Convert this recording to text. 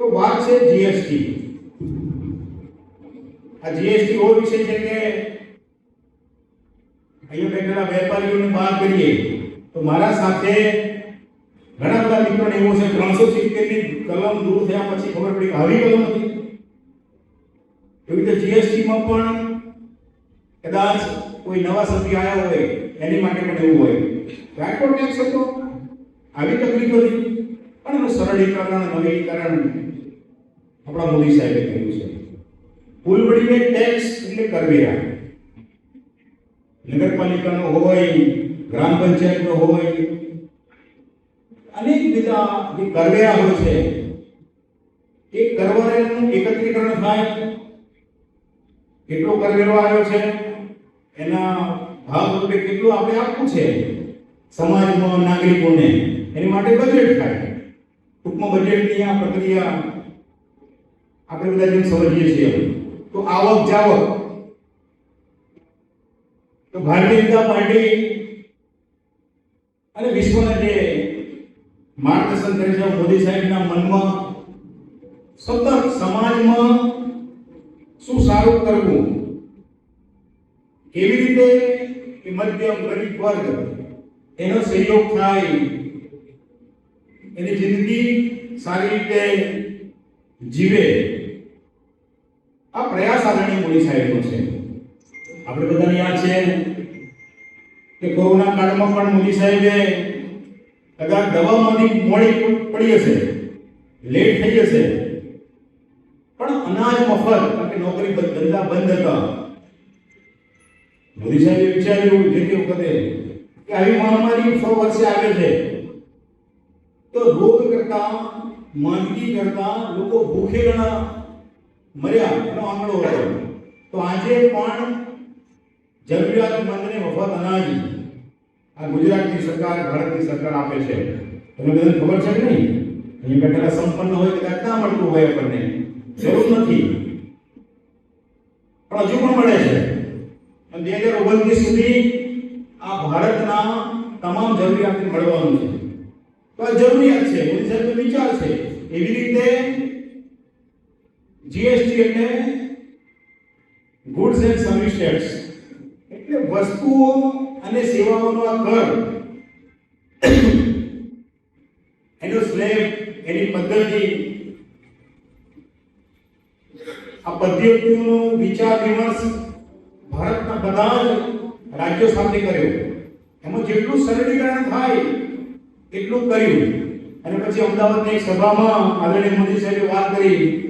તો વાત છે જીએસટી આ જીએસટી એવો વિષય છે કે અહીંયા બેઠેલા વેપારીઓને બહાર કરીએ, તો મારા સાથે ઘણા બધા મિત્રોને એવું છે, ત્રણસો સિત્તેરની કલમ દૂર થયા પછી ખબર પડી આવી કલમ હતી. એવી રીતે જીએસટીમાં પણ કદાચ કોઈ નવા સભ્ય આવ્યા હોય, એની માટે પણ એવું હોય. રાજકોટ ટેક્સ હતો આવી તકલીફ હતી, પણ એનું સરળીકરણ નવીકરણ આપણા મોદી સાહેબે કર્યું છે. ફૂલબડીને ટેક્સ એટલે કરવેરા. નગરપાલિકાનો હોય, ગ્રામ પંચાયતનો હોય, અનેક બીજા જે કરવેરા હોય છે, એ કરવેરાનું એકત્રીકરણ થાય. કેટલો કરવેરો આવ્યો છે, એના ભાગ રૂપે કેટલું આપણે આપવું છે? સમાજમાં, નાગરિકોને, એની માટે બજેટ થાય. ટૂંકમાં બજેટની આ પ્રક્રિયા આપણે બધા જેમ સમજીએ છીએ. તો આવક જાવક. તો ભારતીય જનતા પાર્ટી અને વિશ્વના જે માર્ગદર્શન કરે છે મોદી સાહેબના મનમાં સતત સમાજમાં શું સારું કરવું? કેવી રીતે એ મધ્યમ ગરીબ વર્ગ એનો સહયોગ થાય? એની જિંદગી સારી રીતે જીવે? આ પ્રયાસ આદરણીય મોદી સાહેબનો છે. આપણે બધાને યાદ છે કે કોરોના કાળમાં પણ મોદી સાહેબે કદાચ દવામાંથી મોડી પડી હશે, લેટ થઈ જશે પણ અનાજ મફત, કારણ કે નોકરી ધંધા બંધ હતા. મોદી સાહેબે વિચાર્યું જે તે વખતે કે આવી મહામારી સો વર્ષે આવે છે. તો રોગ કરતા, માંદગી કરતા લોકો ભૂખે ઘણા મર્યા એનો આંકડો રહ્યો તો આજે પણ જરૂરિયાતમંદને મફત અનાજ આ ગુજરાતની સરકાર, ભારતની સરકાર આપે છે. તમને બધાને ખબર છે કે નહીં? અહીં બેઠેલા સંપન્ન હોય, કદાચ ના મળતું હોય આપણને. જરૂર નથી. પણ હજુ પણ મળે છે. અને બે હજાર ઓગણત્રીસ સુધી આ ભારતના તમામ જરૂરિયાતને મળવાનું છે. તો આ જરૂરિયાત છે. મોદી સાહેબનો વિચાર છે. એવી રીતે જીએસટી એટલે ગુડ્સ એન્ડ સર્વિસ ટેક્સ એટલે વસ્તુઓ અને સેવાઓનો આ કર એનો સ્લેબ, એની પદ્ધતિ. આ પદ્ધતિઓનો વિચાર વિમર્શ ભારતના બધા જ રાજ્યો સાથે કર્યો. એમાં જેટલું સરળીકરણ થાય એટલું કર્યું. અને પછી અમદાવાદની સભામાં આદરણીય મોદી સાહેબે વાત કરી.